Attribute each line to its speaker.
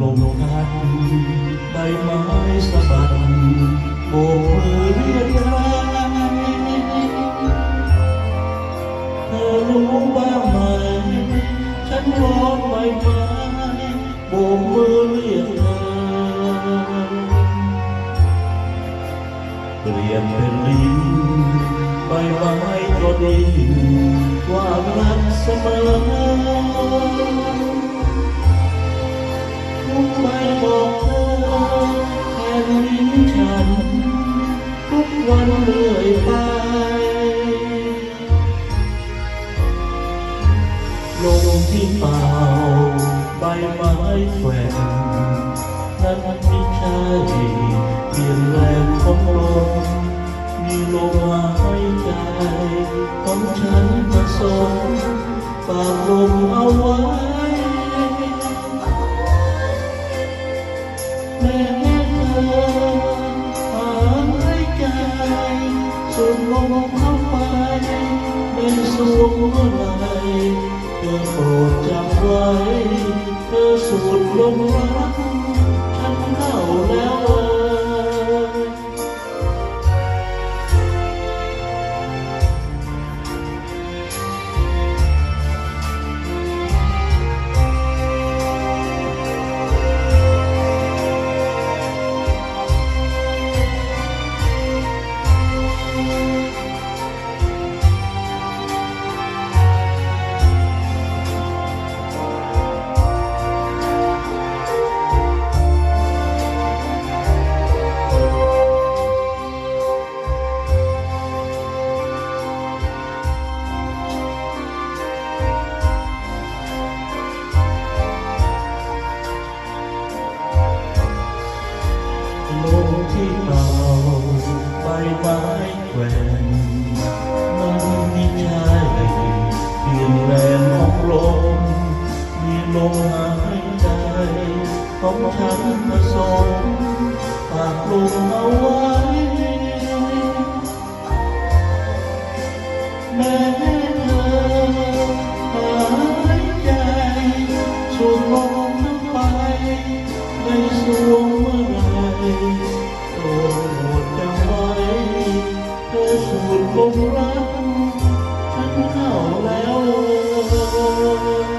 Speaker 1: ลมพัดใบไม้สะบัดโบกมือเรียกใครเธอรู้บ้างไหม ฉันร้องใบไม้โบกมือเรียกเธอเปลี่ยนเป็นลิ้นใบไม้ก็ดีว่ารักส ที่เป่าใบไม้แกว่งนั้นไม่ใช่เพียงแรงของลมมีลมหายใจของฉันผสมฝากลมเอาไว้แม่เธอหายใจสูดลมเข้าไปในสวงหัวไหลเธอโปรดจำไว้ เธอสูดลมรัก ที่เป่าใบไม้แกว่งมันที่ใช่เปลี่ยนแรงของลมมีลมหายใจของฉันผสมฝากลมเอาไว้ Oh, oh, oh.